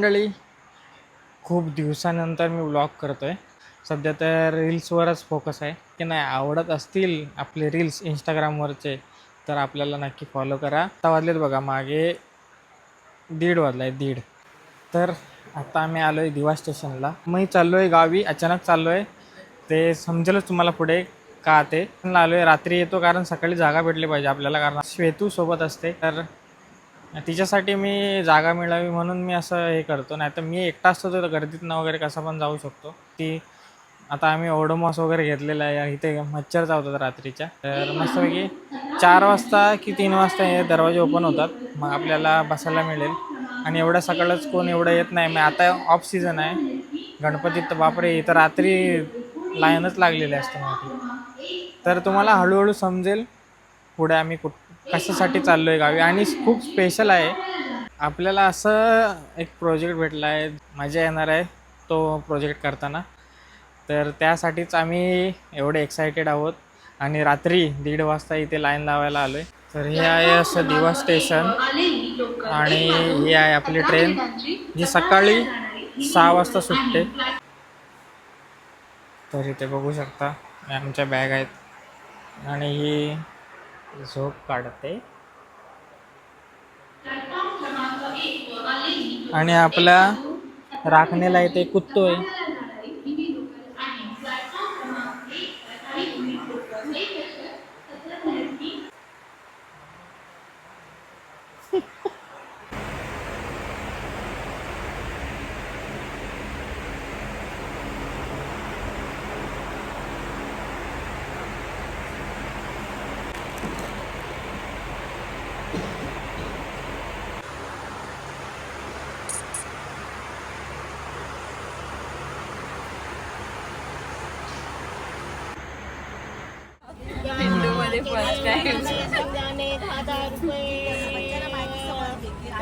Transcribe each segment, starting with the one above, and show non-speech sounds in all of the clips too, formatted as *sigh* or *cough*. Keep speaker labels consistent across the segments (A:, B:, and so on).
A: मंडळी? खूप दिवसानंतर मी व्लॉग करतो आहे सध्या तर रील्सवरच फोकस आहे. की नाही आवडत असतील आपले रील्स इंस्टाग्रामवरचे तर आपल्याला नक्की फॉलो करा. आता वाजलेत बघा मागे दीड वाजला आहे दीड. तर आता आम्ही आलो आहे दिवा स्टेशनला. मी चाललो आहे गावी अचानक चाललो आहे ते समजेलच तुम्हाला पुढे का ते. आलो आहे रात्री येतो कारण सकाळी जागा भेटली पाहिजे आपल्याला कारण श्वेतू सोबत असते. तर तिच्यासाठी मी जागा मिळावी म्हणून मी असं हे करतो. नाही तर मी एकटा असतो तर गर्दीतनं वगैरे कसं पण जाऊ शकतो. ती आता आम्ही ओडोमॉस वगैरे घेतलेला आहे. इथे मच्छर चावतात रात्रीच्या. तर मस्तपैकी चार वाजता की तीन वाजता हे दरवाजे ओपन होतात. मग आपल्याला बसायला मिळेल. आणि एवढ्या सकाळच कोण एवढं येत नाही. मग आता ऑफ सीझन आहे. गणपतीत तर बापरे इथं रात्री लाईनच लागलेली असते मोठी तर तुम्हाला हळूहळू समजेल पुढे आम्ही कुठं कशासाठी चाललो आहे गावी? आणि खूप स्पेशल आहे. आपल्याला असं एक प्रोजेक्ट भेटला आहे मजा येणार आहे तो प्रोजेक्ट करताना. तर त्यासाठीच आम्ही एवढे एक्सायटेड आहोत. आणि रात्री दीड वाजता इथे लाईन लावायला आलो आहे तर हे आहे असं दिवा स्टेशन आणि ही आहे आपली ट्रेन जी सकाळी सहा वाजता सुटते. तर इथे बघू शकता आमच्या बॅग आहेत. आणि ही झोप काढते. आणि आपला राखणीला इथे कुत्तो आहे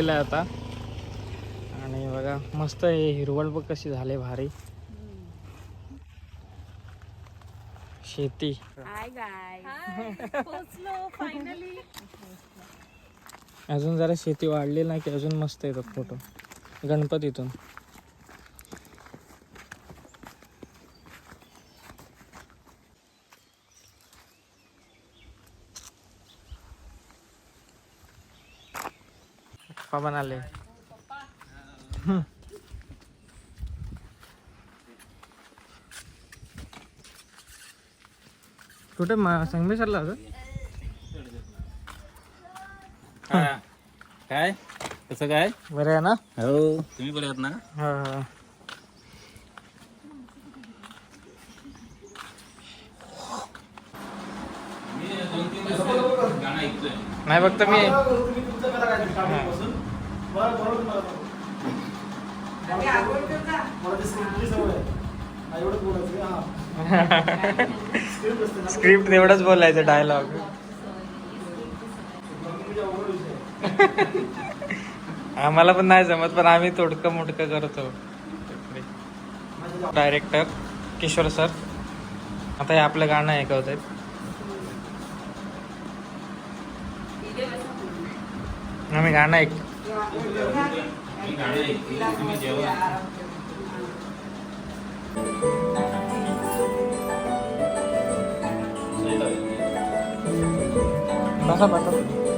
A: पोचलेलो आहे आता. आणि बघा मस्त हे हिरवळ बघ कशी झाले भारी. शेती. अजून जरा शेती वाढली ना की अजून मस्त येतात फोटो गणपतीतून. पप्पा बनाले. कुठे म- संगमेश्वरला होतं?
B: काय? कसं काय?
A: बरं आहे ना?
B: हो. तुम्ही बरे आहात ना?
A: हा हा. नाही फक्त मी
C: बरोबर मला स्क्रिप्ट
A: एवढंच बोलायचं डायलॉग.
C: म्हणजे. *laughs*
A: आम्हाला पण नाही जमत पण आम्ही तोडकं मोडकं करतो. डायरेक्टर किशोर सर आता हे आपलं गाणं ऐकवत आहेत आम्ही गाणं ऐक Terima
D: kasih.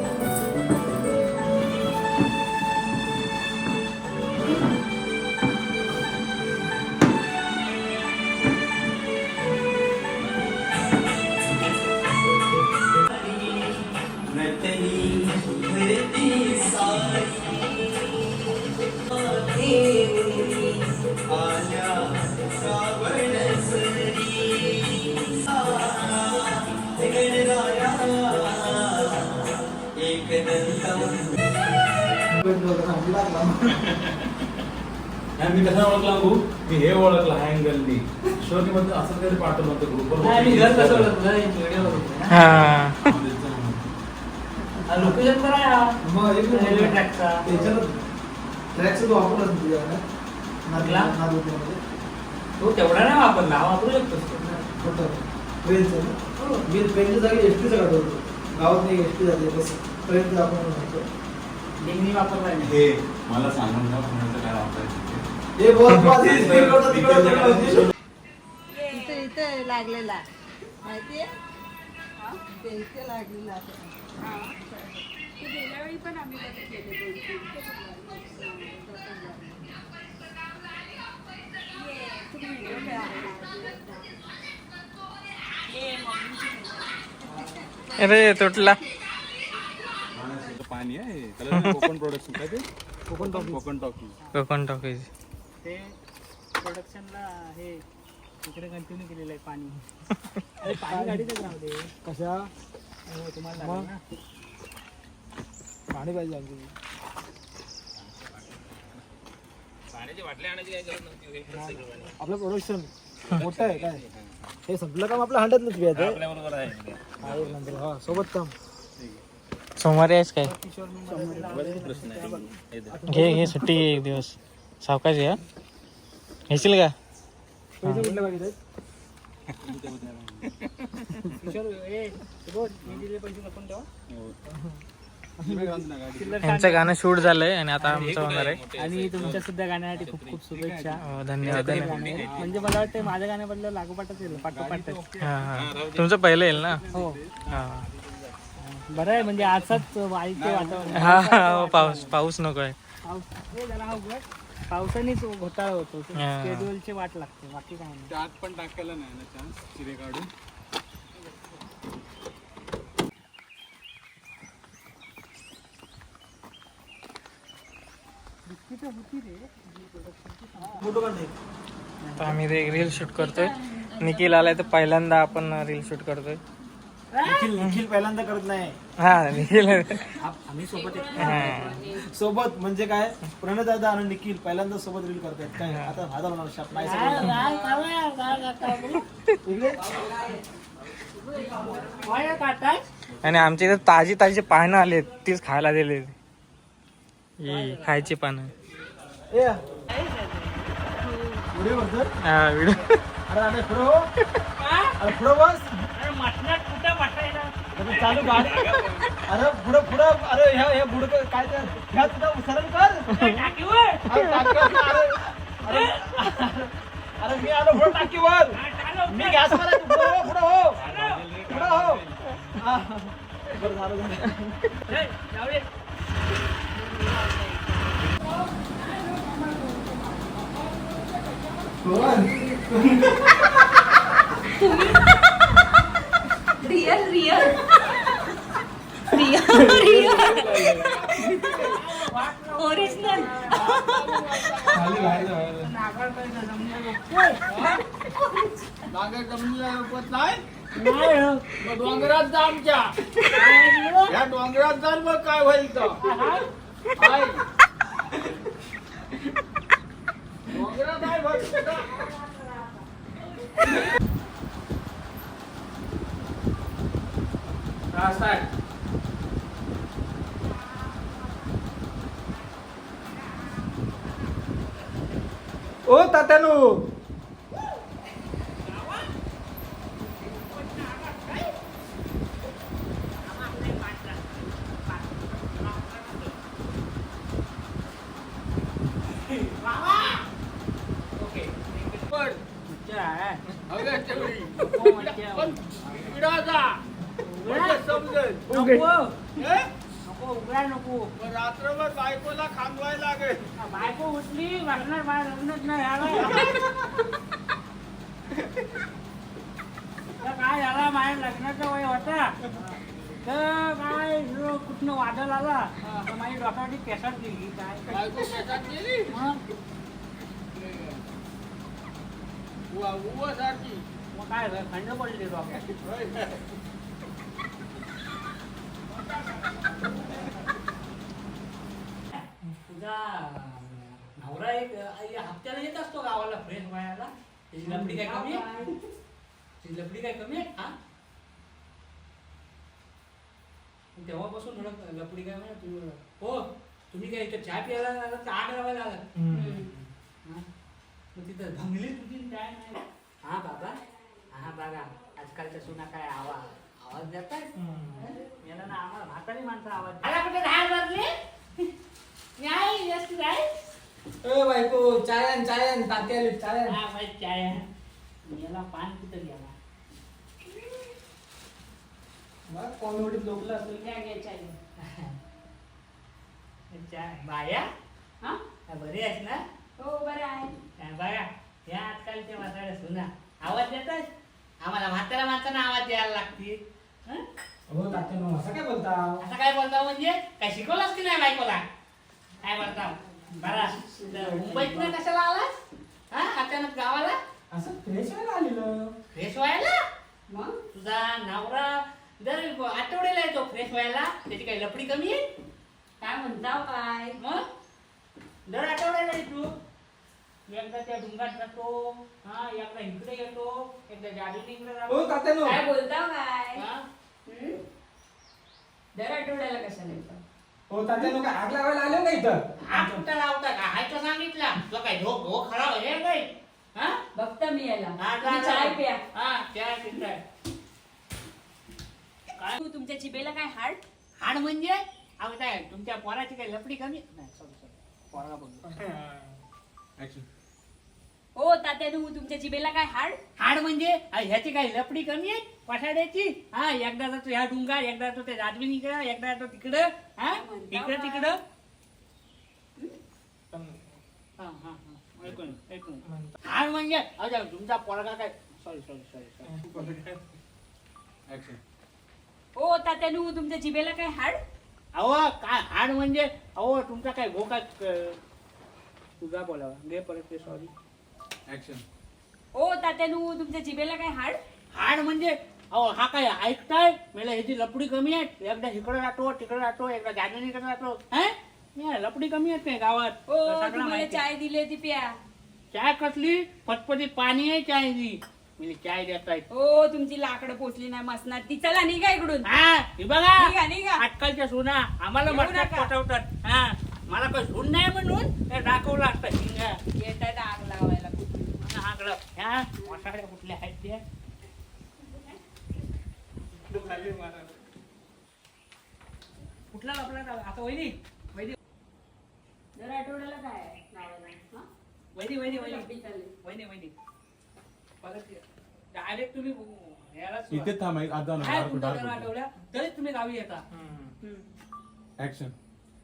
D: मी कसा ओळखला भाऊ मी हे ओळखला हँगलनी शेवटी मध्ये असं काहीतरी पाठवलं होतं ग्रुपवर
A: हा
E: लोकेशन बरं आहे ट्रॅकचा.
C: तो वापरलाच नाही तुझ्या ना?
E: कुठला?
C: नागरिकमध्ये.
E: तो तेवढा नाही वापरला हा वापरू शकतो
C: कुठं? ट्रेनचं ना? मी ट्रेनच्या जागी एस टीचं काढवतो गावात नाही एस टी जाते बस ट्रेनचं आपण म्हणतो
E: डिग्री वापरला मी.
D: हे मला सांगून द्या काय वापरायचं ते.
C: हे तिकडं तिकडं.
F: इथे इथे लागलेला माहितीये इथे इथे लागलेला
A: अरे तुटला.
D: पाणी आहे. त्याला कोकण प्रोडक्शन काय ते? Konkan talkie Konkan talkie
A: Konkan talkies.
E: ते प्रोडक्शनला हे तिकडे कंटिन्यू केलेलं आहे पाणी. *laughs* अरे पाणी गाडीतच राहू दे.
C: कशा?
E: हो, तुम्हाला लागेल ना.
C: पाणी पाहिजे आमची आपलं प्रोडक्शन मोठं आहे काय? हे संपलं काम आपल्या हंड्यात नाही आहे
B: आपल्याबरोबर आहे.
C: हा, एक नंबर. हा सोबत काम.
A: सोमवारी आहेस काय?
B: हे.
A: घे घे सुट्टी घे एक दिवस. सावकाश घ्या घेशील का?
C: पैसे
A: यांचं गाणं शूट झालंय आणि आता आमचं होणार आहे.
E: आणि तुमच्या सुद्धा गाण्यासाठी खूप खूप शुभेच्छा.
A: धन्यवाद
E: म्हणजे मला वाटतं माझ्या गाण्याबद्दल लागोपाठच येईल पाठोपाठच.
A: हा हा. तुमचं पहिलं येईल ना?
E: हो.
A: हा.
E: बरं आहे म्हणजे आजच वाईट वातावरण.
A: हा हा हो, पाऊस पाऊस नको आहे.
E: हा. पावसानेच घोटाळा होतो.
A: हा.
E: शेड्यूलची वाट लागते बाकी काय नाही.
D: पण टाकायला नाही ना चान्स चिरे काढून?
A: तर आम्ही रील शूट करतोय. निखिल आलाय तर पहिल्यांदा आपण रील शूट करतोय.
C: निखिल निखिल पहिल्यांदा करत नाही.
A: हा निखिल.
E: आम्ही सोबत
A: हा.
C: सोबत म्हणजे काय? प्रणय दादा आणि निखिल पहिल्यांदा सोबत रील करतात काय आता भादा होणार शाप. नाही सगळं. इकडे
A: आणि आमच्या इथे ताजी ताजी पानं आले तीच खायला दिले खायची पानं.
C: चालू गाडी. अरे पुढं पुढं अरे ह्या ह्या बुड काय ते ह्या तुझा सरळ कर. अरे, टाकीवर, अरे. अरे अरे मी आलो पुढं टाकीवर. मी गॅसवर आहे तू पुढं हो पुढं हो. पुढं हो. हा. बरं झालं झालं.
F: रिअल रिअल ओरिजिनल
C: खाली बाहेर बाहेर. नागा कमी आहे, पण नाही
E: नाही हो.
C: मग डोंगरात जा आमच्या
E: काय दिलं?
C: या डोंगरात जा मग काय होईल तर
E: हा?
C: हाय. डोंगरात आहे बघ. हा, start. ओ तात्यानो पण
E: मच्छर नको उघडा. नको
C: रात्रभर बायकोला खांदवायला लागेल
E: बायको उठली वाटणार बाहेर लग्नच नाही आला तर काय झाला माझ्या लग्नाचा वय होता तर काय जो कुठनं वादळ आला तर माझी डॉक्टरची केसात गेली काय
C: बायको शेतात गेली
E: मग
C: उवा उवा सारखी.
E: मग काय झालं? खंड पडली डॉक्टर
C: होय.
E: तुझा नवरा एक एक हप्त्याला येत असतो गावाला फ्रेश व्हायला. त्याची लपडी काय कमी आहे? त्याची लपडी काय कमी आहे? हा? तेव्हापासून थोडं लपडी काय म्हणजे तू हो तुम्ही काय इथं चहा प्यायला आला तर आठ लावायला आला? मग तिथं भंगली तुझी काय नाही. हा बाबा. हा बघा आजकालच्या सुना काय आवाज आवाज देतात याला ना आम्हाला म्हातारी माणसं आवाज आला कुठे दहा वाजले नाही जास्त काय
A: ए बायको चायन चायन तात्याले चायन.
E: हा माहीत काय आहे. याला. पान कुठं गेला
A: कॉमेडीत लोकला असेल?
F: घ्या घ्या चाय. *laughs*
E: चाय बाया?
F: हा?
E: हा, बरी आहेस ना?
F: हो बरं आहे.
E: हा, बघा. या आजकालच्या म्हाताऱ्या सुना. आवाज देतात आम्हाला म्हाताऱ्या माणसांना आवाज द्यायला लागते हं?
A: हो तात्यानो असं काय बोलता?
E: असं काय बोलता म्हणजे? काय शिकवलंच की नाही बायकोला? काय बोलता? बरा. मुंबईत ना कशाला आलास? हा अचानक गावाला?
A: असं फ्रेश व्हायला आलेलं.
E: फ्रेश व्हायला?
F: मग?
E: तुझा नवरा दर आठवड्याला येतो फ्रेश व्हायला. त्याची काही लपडी कमी आहे?
F: काय म्हणताव काय?
E: मग? दर आठवड्याला येतो. एकदा त्या डुंगात जातो हा एकदा इकडे येतो एकदा जाडून इकडे
A: हो
E: जातो
A: तात्यानो
F: काय बोलताव काय
E: हा?
F: हं? दर आठवड्याला कशाला येतो
A: हो तात्यानो काय आग लावायला आले का इथं?
E: हा कुठं लावता का? हाय तर सांगितला? तुला काय धो धो खराब आहे काय हा?
F: बघता मी याला.
E: हा, जा,
F: तुम्ही
E: जा.
F: चाय प्या
E: हा चाय पिताय काय?
F: तू तुमच्या जिभेला काय हाड?
E: हाड म्हणजे? अहो काय तुमच्या पोराची काही लपडी कमी? नाही सॉरी सॉरी पोराला बोललो.
D: ऍक्शन
F: हो तात्यानू तुमच्या जिभेला काय हाड?
E: हाड म्हणजे अ, ह्याची काही लपडी कमी आहे? पठाड्याची हा एकदा जातो ह्या डुंगार एकदा जातो त्या राजविन इकडं एकदा जातो तिकडं हा?
F: म्हणता
E: इकडं? तिकडं? हा हा हा. ऐकून ऐकून. हाड म्हणजे अहो तुमचा पोरगा काय? सॉरी सॉरी सॉरी सॉरी
F: हो तात्यानू तुमच्या जिभेला काय हाड?
E: अहो काय हाड म्हणजे अहो तुमचा काय भोका तुझा बोलावा. घे परत ते सॉरी
D: ऍक्शन
F: हो तात्यानू तुमच्या जिभेला काय हाड?
E: हाड म्हणजे अहो हा काय ऐकताय? मला ह्याची लपडी कमी आहे. एकदा इकडे राहतो तिकडे राहतो एकदा जान्हवीकडे राहतो. हा? नाही, लपडी कमी आहेत नाही गावात. सगळं
F: तुम्हाला
E: माहिती आहे.
F: चाय दिली ती प्या.
E: चाय कसली? फटफटीत पाणी आहे चायची म्हणजे चाय देताय.
F: हो तुमची लाकडं पोचली नाही मसनात ती. चला निघा इकडून.
E: हा हे बघा.
F: निघा निघा.
E: आजकालच्या सुना आम्हाला
F: येऊ
E: मटणात
F: नका.
E: पटवतात. हा मला काही सून नाही म्हणून हे दाखवलं असतं. हिंगा
F: येत आग लावायला.
E: हाकडं ह्या मसाड्या कुठल्या आहेत त्या? कुठला आपला आता वैदी वैदी
F: दर आठवड्याला काय लावायला हा?
E: वैदी वैदी वैदी
F: चालली.
E: वैदी वैदी परत डायरेक्ट तुम्ही
D: इथे थांब एक आता
E: तुमच्या आठवड्या तरीच तुम्ही गावी येता.
D: ऍक्शन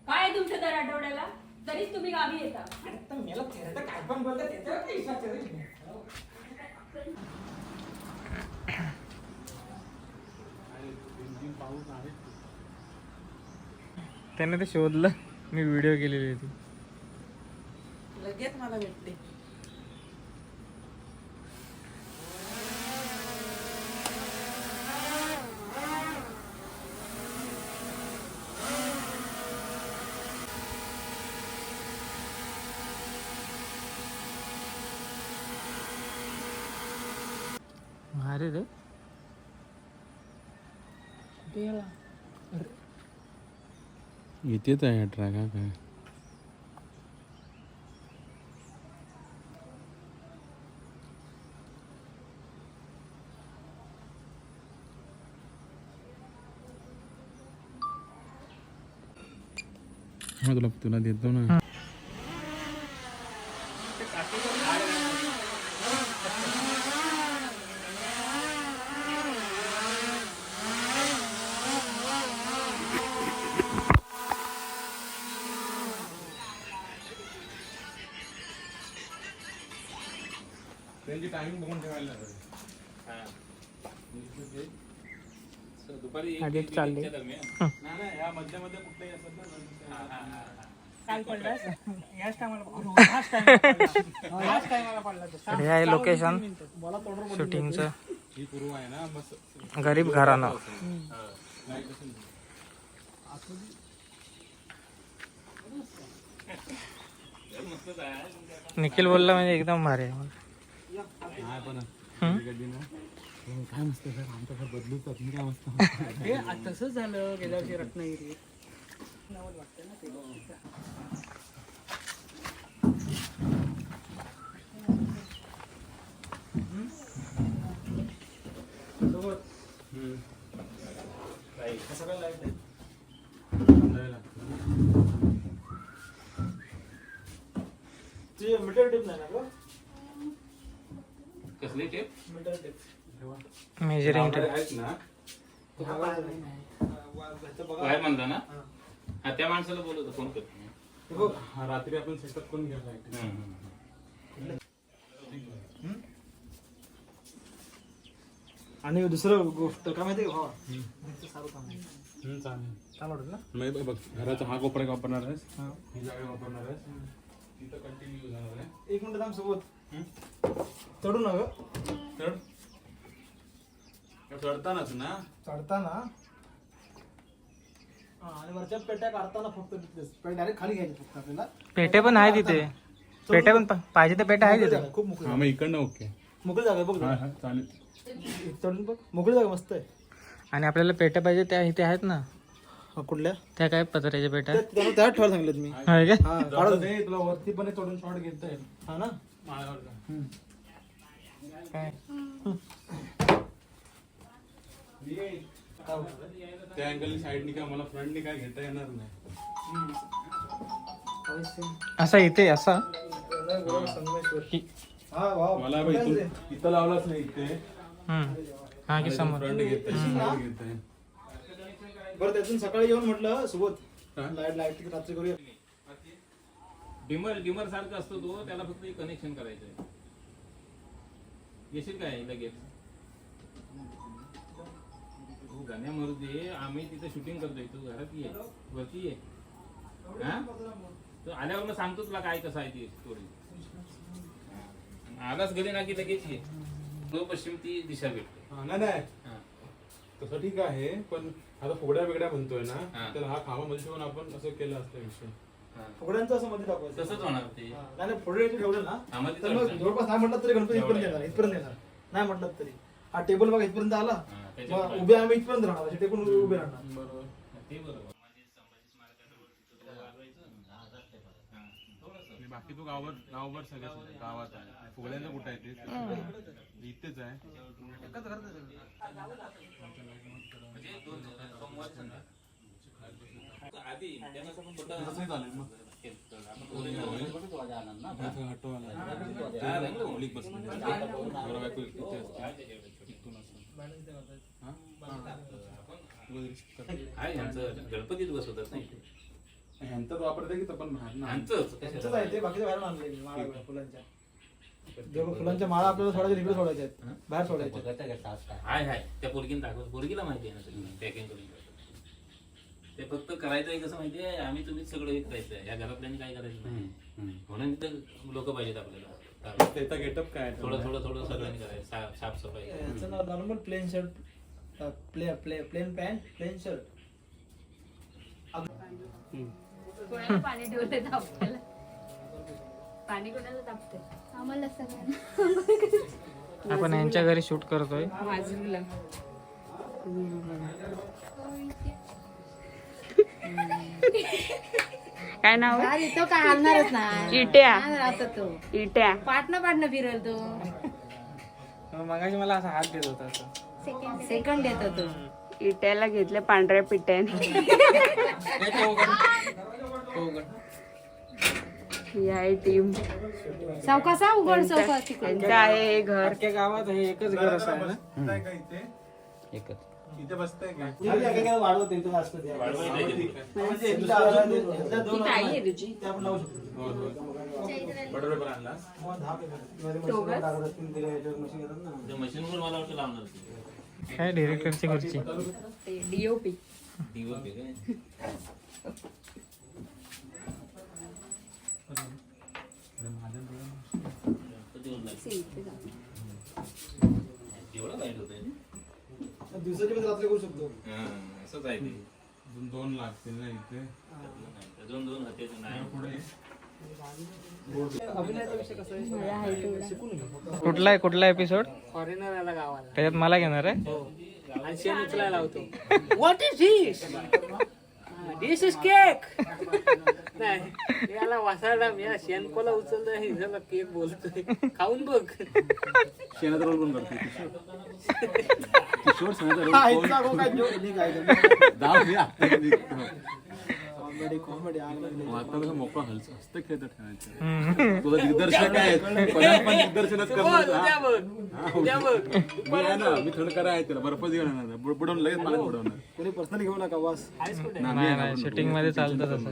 F: काय आहे तुमचं दर आठवड्याला? तरीच तुम्ही गावी येता.
A: काय पण बोलता त्याच्यावर काही विश्वास ठेवायचा नाही. त्याने ते शोधलं. मी व्हिडिओ केलेली होती.
F: लगेच मला भेटते.
D: इथेच आहे ट्रॅक हा काय? हा तुला तुला देतो ना. त्यांची टाइमिंग बघून ठेवायला
B: दुपारी एक-
A: चालली.
D: नाही ह्या मध्ये असतात ना
A: हे आहे. लोकेशन शूटिंगचं
D: ही पूर्व आहे ना मस्त.
A: गरीब घराणं.
B: आहे
A: निखिल बोलला म्हणजे एकदम भारी आहे
D: नाही पण
A: हम्म?
D: कधी ना हो, काय मस्त सर आमचं घर बदलूच तुम्ही काय मस्त.
E: हे आ- तसंच झालं गेल्या वर्षी रत्नागिरी. नवल वाटतं ना ते.
C: मीटर टिप नाही ना गं?
B: कसली टेप
A: मेजरिंग
D: लावणारे आहेत ना.
B: काय म्हणता ना? हा. त्या माणसाला बोलवतो फोन करतो
D: हा, रात्री आपण सेटअप करून घ्या
C: आणि दुसरं गोष्ट काय माहिती भावा? सारं काम आहे.
D: चालेल.
C: वाटत ना?
D: मग बघ घराचा हा कोपरा वापरणार आहेस. ही. जागा वापरणार आहेस. तिथं कंटिन्यू जाणार आहे.
C: एक मिनिट थांब सोबत. चढू ना ग
D: चढ चढतानाच ना?
C: चढताना. हा, आणि वरच्या पेट्या काढताना फक्त डायरेक्ट खाली घ्यायचे फक्त आपल्याला.
A: पेटे पण आहे तिथे. पेटे पण पा- पाहिजे तर पेटे आहे
C: मोकळी
A: तिथे.
C: जागा, खूप मोकळी
D: हा मग इकडनं ओके.
C: जागा. मोकळी जागा आहे, बघ.
D: हा
C: जरा.
D: हा चालेल.
C: चढून बघ. मोकळी जागा मस्त आहे.
A: आणि आपल्याला पेट्या पाहिजे त्या इथे आहेत ना.
C: कुठल्या?
A: त्या काय पत्र्याच्या पेट्या?
C: त्या- त्याला त्यात ठेवायला सांगितलं मी.
A: आहे का?
C: हा
D: तुला वरती पण चढून शॉट घेता येईल
C: हा ना?
D: माळ्यावर
A: काय?
D: त्या अँगलनी साईडनी काय मला फ्रंटनी काय घेता येणार नाही.
A: असा इथे असा? की-
C: हा
D: मला बघ इथून इथं लावलाच नाही इथे.
A: हम्म. हा की समोर.
D: फ्रंट घेत घेत
C: बरं त्यातून सकाळी येऊन म्हटलं सोबत? लाइट लाइट रात्री करूया.
B: डिमर डिमर सारखं असतो तो त्याला फक्त कनेक्शन करायचं आहे येशील काय लगेच? तू गाण्या मरू दे आम्ही तिथे शूटिंग करतोय तू घरात ये वरती ये. हा? तू आल्यावर मग सांगतो तुला काय कसं आहे ती स्टोरी आलाच घरी ना की लगेच ये? पूर्व पश्चिम ती दिशा भेटते.
D: नाही. तसं ठीक आहे पण आता फुगड्या बिगड्या म्हणतोय
B: हा.
D: ना तर हा खांबामध्ये ठेवून आपण असं केलं असतं विषय.
B: हा.
C: फुगड्यांचं असं मध्ये दाखवायचं.
B: तसंच होणार ते.
C: हा, नाही नाही, फुगड्याचे ठेवलं ना
B: मध्ये
C: तर मग. जवळपास नाही म्हटलं तरी गणपती इथपर्यंत येणार इथपर्यंत येणार. नाही म्हटलं तरी. हा टेबल बघा इथपर्यंत आला.
B: हा, त्याच्यात
C: मग उभे आम्ही इथपर्यंत राहणार असे टेबल उभे राहणार.
D: बरोबर.
B: ते बरोबर. म्हणजे. हा.
D: आणि बाकी तू गावात गावभर सगळे गावात आहे. फुगड्यांचं कुठं आहे ते? इथेच आहे.
B: म्हणजे दोन सोमवार संध्याकाळ. आधी त्यांना.
D: हा?
B: ह्यांचं गणपतीत बसवतात नाही.
D: ह्यांचाच वापरते की पण
B: ह्यांचंच
C: आहे ते बाकीच्या बाहेर आणले मी माळा फुलांच्या. जेव्हा फुलांच्या माळा आपल्याला सोडायच्या तिकडे सोडायच्या आहेत बाहेर सोडायच्या
B: हाय हाय. त्या पोरगीने दाखवत पोरगीला माहिती आहे ना सगळं. पॅकिंग करून ठेवतात. ते फक्त करायचं आहे कसं माहिती आहे? आम्ही तुम्हीच सगळं हे करायचं आहे या घरातल्यांनी काय करायचं नाही म्हणून तिथं लोक पाहिजेत आपल्याला.
D: त्याचा गेटअप काय आहे?
B: थोडं थोडं थोडं सगळ्यांनी करायचं. सा- साफसफाई.
C: याचं नाव normal plain shirt play play plain pant plain shirt
F: कोणाला पाणी ठेवले पाणी कोणाला तापते
G: आम्हाला सगळ्यांना.
A: आपण यांच्या घरी शूट करतोय.
G: काय नाव? आहे?
H: अरे तो काय आणणारच नाही.
G: इट्या.
H: राहतो तो.
G: इट्या.
H: पाटणं पाटणं फिरल तो.
A: मगाशी मला असा हात देत होता असं.
H: सेकंड येतो तो.
G: इट्याला घेतले पांढऱ्या पिट्याने *laughs* ही आहे टीम
H: सावकासा उघड चौका तिकडे.
G: त्यांचं आहे हे घर.
A: अख्ख्या गावात हे एकच घर असं आहे ना?
B: एकच.
D: इथे बसताय
C: ते. म्हणजे
G: ताई आहे तुझी.
D: आणला.
C: वर
B: मला वाटतं लावणार ते.
A: काय डिरेक्टरची खुर्ची
G: डीओपी
B: DOP काय? कधी होणार? एवढं वाईट होतंय ना?
C: दिवसाची पण रात्री करू शकतो
B: हां, असंच आहे ते.
D: दोन- दोन लागतील ना इथे
B: दोन दोन होते नाही
D: पुढे
A: कुठला आहे? कुठला एपिसोड
E: फॉरेनर आला गावाला.
A: त्याच्यात मला घेणार आहे?
E: आणि शेण उचलायला होतो what is this is cake नाही याला वासायला मी शेणकोला उचलतोय हे झालं केक बोलतोय. खाऊन बघ.
D: शेणाचा रोल पण करते किशोर. शेणाचा रोल
C: आईचा गो काय joke नाही काय ते.
D: दाव हे. आपल्याकडे
C: Comedy, comedy, आग लागली.
D: आता कसं मोकळा हलच हस्त खेळत ठेवायचं. तुझं दिग्दर्शक आहे. पण दिग्दर्शनच
E: बोल,
D: करणार हा. मी आहे ना मी थोडं करा आहे त्याला. बर्फच घेणार बुडवून लगेच मला बुडवणार.
C: कोणी पर्सनल घेऊ नका
A: नाही नाही शूटिंगमध्ये चालतं तसं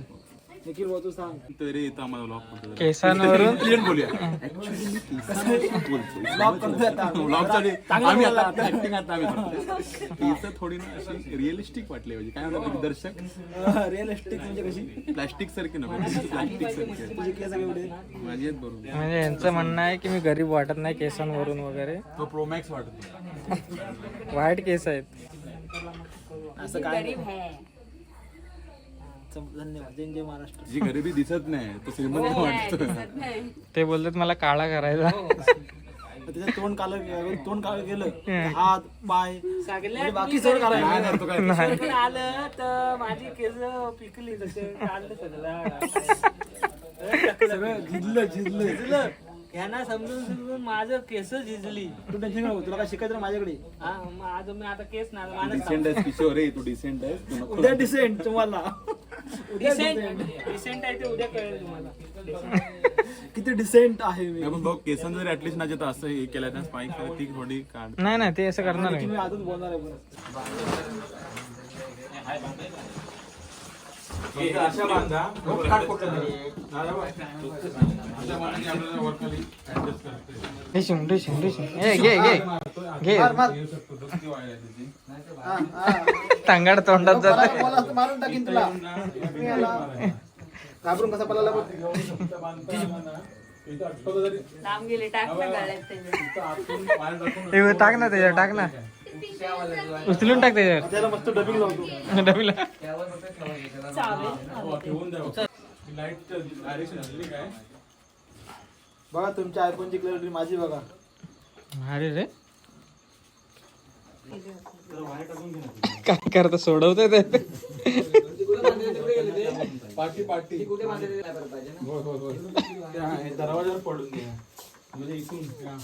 C: निखिल भाऊ तू सांग.
D: तरी येतं आम्हाला ब्लॉग
A: केसांवरून
D: क्लिअर बोलूया. ऍक्च्युली मी केसांवरून
C: Vlog करतोय आता.
D: बोलतो ब्लॉगसाठी आम्ही आता ऍक्टिंग आता आम्ही करतोय. केस थोडी ना अशी रिअलिस्टिक वाटली पाहिजे. काय म्हणतात दिग्दर्शक?
C: रिअलिस्टिक म्हणजे कशी?
D: प्लास्टिक सारखी नको. प्लास्टिक सारखी.
C: तुझे केस एवढे
D: माझी आहेत बरोबर.
A: म्हणजे यांचं म्हणणं आहे की मी गरीब वाटत नाही केसांवरून वगैरे.
D: तो प्रोमॅक्स वाटत *laughs*
A: वाईट केस आहेत.
C: असं काय? नाही. धन्यवाद. जय जय महाराष्ट्र.
D: जी गरिबी दिसत नाही तो श्रीमंत वाटतो.
A: ते बोलतात मला काळा करायचा.
C: त्याचं तोंड काळ तोंड काळ गेलं *laughs* हात पाय म्हणजे बाकी सगळं काळ
D: काय काय
E: आलं तर माझी केस पिकली तसे काढलं सगळं.
C: सगळं झिजलं झिजलं.
E: झिजलं. ह्यांना समजून समजून माझं केस झिजली.
C: तू टेन्शन नको तुला काय शिकायचं ना माझ्याकडे.
E: हा मग आज मी आता केस ना
D: डिसेंट आहेस किशोर आहे तू डिसेंट आहेस. तू नको
C: उद्या डिसेंट तुम्हाला. उद्या
E: डिसेंट आहे ते उद्या कळेल तुम्हाला.
C: किती डिसेंट आहे मी.
D: आपण बघ केसांचं जर ऍटलीस्ट ना जिथं असं हे केलं ना स्पाईक ती थोडी काढ.
A: नाही नाही ते असं करणार मी
C: आजच बोलणार आहे पण
D: अशा बांधा. कुठलं तरी.
A: डिशिम ए घे घे. घे.
C: हा, हा.
A: तांगाड तोंडात जात
C: मारून टाकीन तुला. घाबरून कसा पळाला बघ.
A: हे टाक ना त्याच्यावर टाक ना. उचलून टाक त्याच्यावर.
C: मस्त डबिंग लावतो.
A: डबीला
D: ठेवून द्यावं. लाइट डायरेक्शन झाली काय
C: बघा. तुमच्या आयफोनची क्लॅरिटी माझी बघा
A: अरे रे काय करता सोडवते ते.
D: दरवाजावर पडून द्या म्हणजे इथून.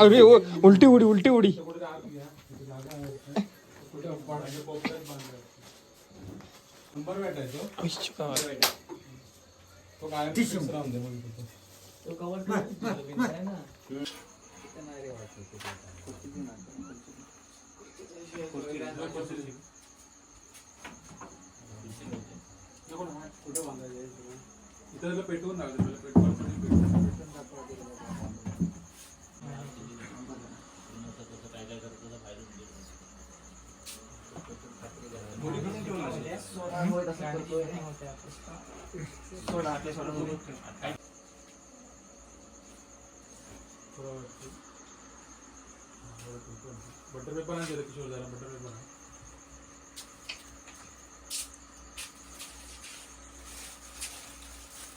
A: अरे उलटी उडी उलटी उडी।
D: पेटवून लागलं पेटवून तिथे जागा आहे. कुठे पाडायचं, पोपटात बांधायचं. नंबर भेटायचो तो कायम fix राहून दे मग तिथं. इथं त्याला पेटवून टाकायचं, त्याला पेटवून- पेटवून- पेटवून. बटर पेपर नाही दिलं किशोर जरा बटर पेपर आहे.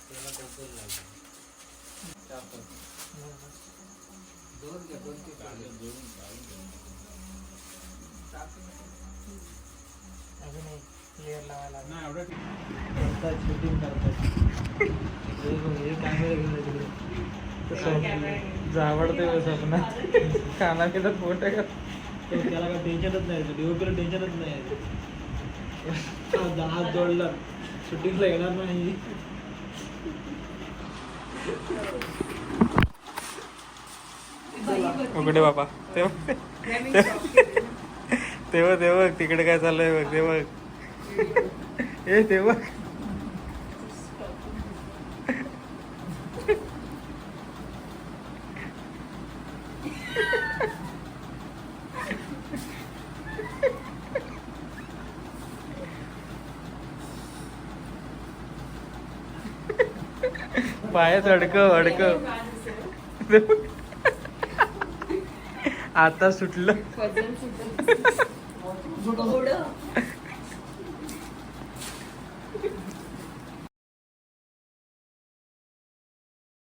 A: अजून एक लेअर लावायला लागेल.
D: नाही
C: करतात शूटिंग करतात हे कॅमेरा घेऊन
A: जावडते स्वप्नात काना केलं फोटो का
C: तो त्याला काय टेन्शनच नाही डीओपीला टेन्शनच नाही हात जोडला. शूटिंगला येणार नाही.
A: उघडे बाबा. तेव्हा तेव्हा तेव्हा तिकडे काय चाललंय बघ. ते बघ. ए ते बघ. पायाच अडकव अडकव आता सुटलं.